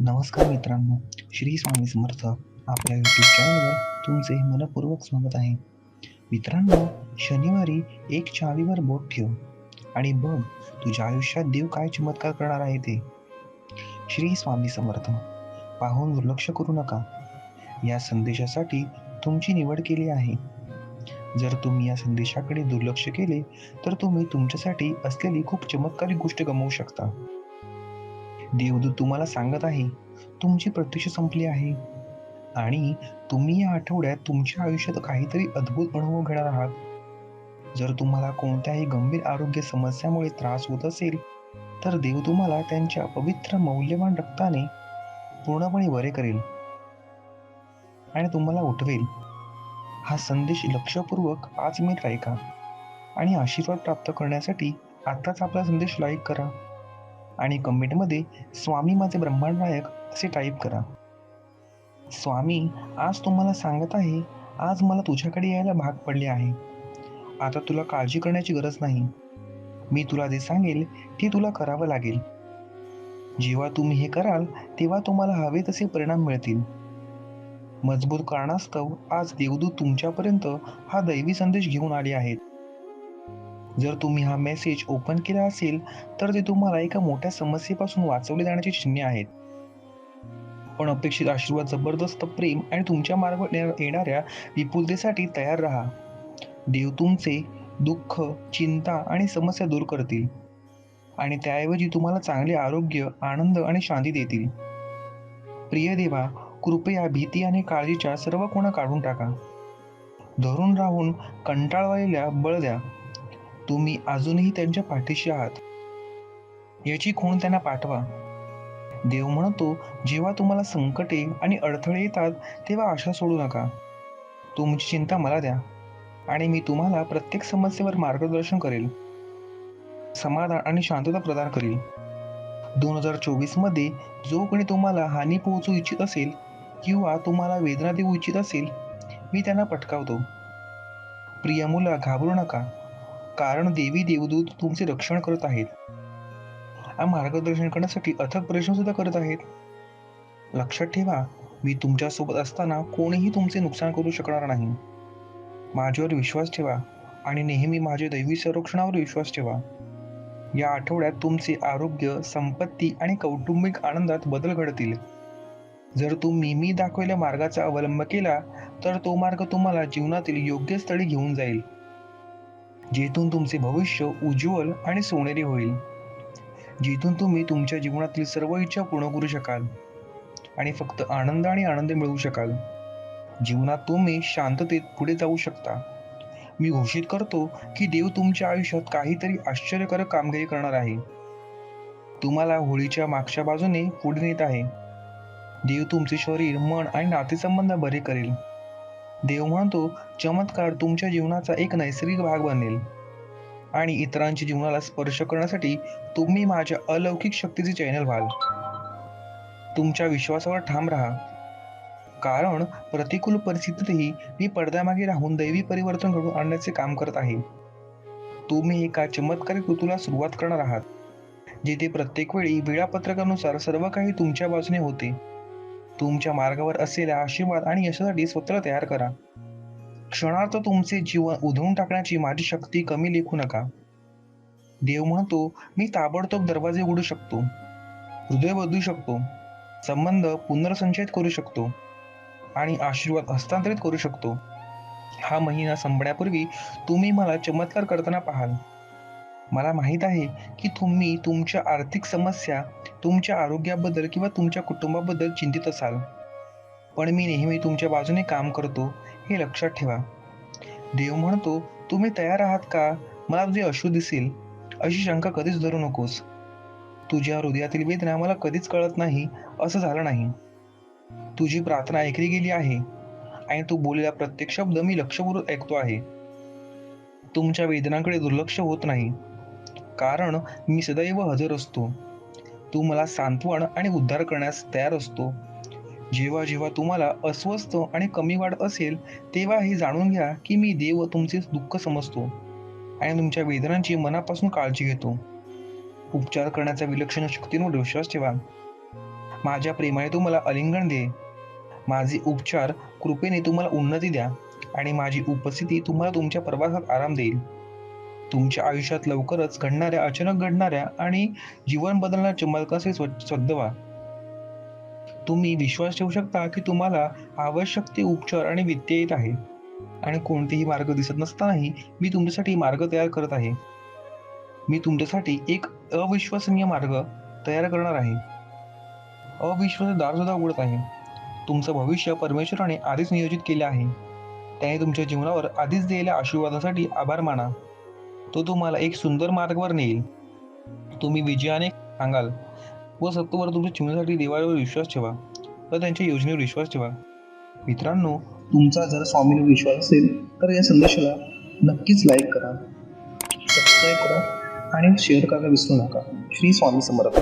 नमस्कार मित्रांनो श्री स्वामी समर्थ आपल्या यूट्यूब चॅनलवर तुमचे मनपूर्वक स्वागत आहे. मित्रांनो शनिवारी एक चावीवर बोट ठेव आणि बघ तुझ्या आयुष्यात देव काय चमत्कार करणार आहे ते. श्री स्वामी समर्थ पाहून दुर्लक्ष करू नका. या संदेशासाठी तुमची निवड केली आहे. जर तुम्ही या संदेशाकडे दुर्लक्ष केले तर तुम्ही तुमच्यासाठी असलेली खूप चमत्कारिक गोष्ट गमावू शकता. देवदूत तुम्हाला सांगत आहे. तुमची प्रतीक्षा संपली आहे. आणि तुम्ही या आठवड्यात तुमच्या आयुष्यात काहीतरी अद्भुत अनुभव घेणार आहात. जर तुम्हाला कोणत्याही गंभीर आरोग्य समस्यामुळे त्रास होत असेल तर देव तुम्हाला त्यांच्या पवित्र मौल्यवान रक्ताने पूर्णपणे बरे करेल. आणि तुम्हाला उठवेल. हा संदेश लक्षपूर्वक पाच मिनिट ऐका. आणि आशीर्वाद प्राप्त करण्यासाठी आत्ताच आपला संदेश लाईक करा. आणि कमेंटमध्ये स्वामी माझे ब्रह्मांड नायक असे टाईप करा. स्वामी आज तुम्हाला सांगत आहे आज मला तुझ्याकडे यायला भाग पडले आहे. आता तुला काळजी करण्याची गरज नाही. मी तुला जे सांगेल ते तुला करावं लागेल. जेव्हा तुम्ही हे कराल तेव्हा तुम्हाला हवे तसे परिणाम मिळतील. मजबूत कारणास्तव आज देवदूत तुमच्यापर्यंत हा दैवी संदेश घेऊन आले आहेत. जर तुम्ही हा मेसेज ओपन केला असेल तर ते तुम्हाला एका मोठ्या समस्येपासून वाचवले जाण्याची चिन्हे आहेत. पण अपेक्षित आशीर्वाद जबरदस्त प्रेम आणि तुमच्या मार्गावर येणाऱ्या विपुलतेसाठी तयार राहा. देव तुमचे दुःख चिंता आणि समस्या दूर करतील. आणि त्याऐवजी तुम्हाला चांगले आरोग्य आनंद आणि शांती देतील. प्रिय देवा कृपया भीती आणि काळजीच्या सर्व कोणा काढून टाका. धरून राहून कंटाळवालेल्या बळ द्या. तुम्ही अजूनही त्यांच्या पाठीशी आहात. याची खूण त्यांना पाठवा. देव म्हणतो जेव्हा तुम्हाला संकटे आणि अडथळे येतात तेव्हा आशा सोडू नका. तुमची चिंता मला द्या. आणि मी तुम्हाला प्रत्येक समस्येवर मार्गदर्शन करेल. समाधान आणि शांतता प्रदान करेल. दोन हजार चोवीसमध्ये जो कोणी तुम्हाला हानी पोहोचू इच्छित असेल किंवा तुम्हाला वेदना देऊ इच्छित असेल मी त्यांना पटकावतो. प्रिय मुला घाबरू नका. कारण देवी देवदूत तुमचे रक्षण करत आहेत. मार्गदर्शन करण्यासाठी अथक परिश्रम सुद्धा करत आहेत. लक्षात ठेवा मी तुमच्यासोबत असताना कोणीही तुमचे नुकसान करू शकणार नाही. माझ्यावर विश्वास ठेवा आणि नेहमी माझ्या दैवी संरक्षणावर विश्वास ठेवा. या आठवड्यात तुमचे आरोग्य संपत्ती आणि कौटुंबिक आनंदात बदल घडतील. जर तुम्ही मी दाखवलेल्या मार्गाचा अवलंब केला तर तो मार्ग तुम्हाला जीवनातील योग्य स्थळी घेऊन जाईल. जिथून तुमचे भविष्य उज्ज्वल आणि सोनेरी होईल. जिथून तुम्ही तुमच्या जीवनातील सर्व इच्छा पूर्ण करू शकाल. आणि फक्त आनंद आणि आनंद मिळवू शकाल. जीवनात तुम्ही शांततेत पुढे जाऊ शकता. मी घोषित करतो की देव तुमच्या आयुष्यात काहीतरी आश्चर्यकारक कामगिरी करणार आहे. तुम्हाला होळीच्या मागच्या बाजूने पुढे नेत आहे. देव तुमचे शरीर मन आणि नातेसंबंध बरे करेल. देव म्हणतो चमत्कार तुमच्या जीवनाचा एक नैसर्गिक भाग बनेल. आणि इतरांच्या जीवनाला स्पर्श करण्यासाठी तुम्ही माझ्या अलौकिक शक्तीचे चॅनल व्हाल. तुमच्या विश्वासावर ठाम राहा. कारण प्रतिकूल परिस्थितीतही मी पडद्यामागे राहून दैवी परिवर्तन घडवून आणण्याचे काम करत आहे. तुम्ही एका चमत्कारी ऋतूला सुरुवात करणार आहात जिथे प्रत्येक वेळी वेळापत्रकानुसार सर्व काही तुमच्या बाजूने होते. तुमच्या मार्गावर असलेल्या आशीर्वाद आणि यशासाठी स्वतः तयार करा. क्षणार्थ तुमचे जीवन उधळून टाकण्याची माझी शक्ती कमी लेखू नका. देव म्हणतो मी ताबडतोब दरवाजे उघडू शकतो. हृदय बदलू शकतो. संबंध पुनर्संचयित करू शकतो. आणि आशीर्वाद हस्तांतरित करू शकतो. हा महिना संपण्यापूर्वी तुम्ही मला चमत्कार करताना पाहाल. मला माहीत आहे की तुम्ही तुमच्या आर्थिक समस्या तुमच्या आरोग्याबद्दल किंवा तुमच्या कुटुंबाबद्दल चिंतित असाल. पण मी नेहमी तुमच्या बाजूने काम करतो हे लक्षात ठेवा. देव म्हणतो तुम्ही तयार आहात का? मला तुझे अश्रू दिसेल अशी शंका कधीच धरू नकोस. तुझ्या हृदयातील वेदना मला कधीच कळत नाही असं झालं नाही. तुझी प्रार्थना ऐकली गेली आहे आणि तू बोललेला प्रत्येक शब्द मी लक्षपूर्वक ऐकतो आहे. तुमच्या वेदनांकडे दुर्लक्ष होत नाही. कारण मी सदैव हजर असतो. तू मला सांत्वन आणि उद्धार करण्यास तयार असतो. जेव्हा जेव्हा तुम्हाला अस्वस्थ आणि कमी वाढ असेल तेव्हा हे जाणून घ्या की मी देव तुमचे दुःख समजतो आणि तुमच्या वेदनांची मनापासून काळजी घेतो. उपचार करण्याच्या विलक्षण शक्तींवर विश्वास ठेवा. माझ्या प्रेमाने तुम्हाला अलिंगण दे. माझे उपचार कृपेने तुम्हाला उन्नती द्या आणि माझी उपस्थिती तुम्हाला तुमच्या प्रवासात आराम देईल. तुमच्या आयुष्यात लवकरच घडणाऱ्या अचानक घडणाऱ्या आणि जीवन बदलणाऱ्या चमत्काराचे स्व- व्हा तुम्ही विश्वास ठेवू शकता की तुम्हाला आवश्यक ते उपचार आणि वित्त येत आहे आणि कोणतेही मार्ग दिसत नसतानाही मी तुमच्यासाठी मार्ग तयार करत आहे. मी तुमच्यासाठी एक अविश्वसनीय मार्ग तयार करणार आहे. अविश्वास दार सुद्धा उघडत आहे. तुमचं भविष्य परमेश्वराने आधीच नियोजित केले आहे. त्याने तुमच्या जीवनावर आधीच दिलेल्या आशीर्वादासाठी आभार माना. तो तुम्हाला एक सुंदर मार्गावर नेईल. तुम्ही विजयाने सांगाल व सत्तूवर तुमच्या जीवनासाठी देवावर विश्वास ठेवा व त्यांच्या योजनेवर विश्वास ठेवा. मित्रांनो तुमचा जर स्वामीवर विश्वास असेल तर या संदेशाला नक्कीच लाईक करा सबस्क्राईब करा आणि शेअर करायला विसरू नका. श्री स्वामी समर्थ.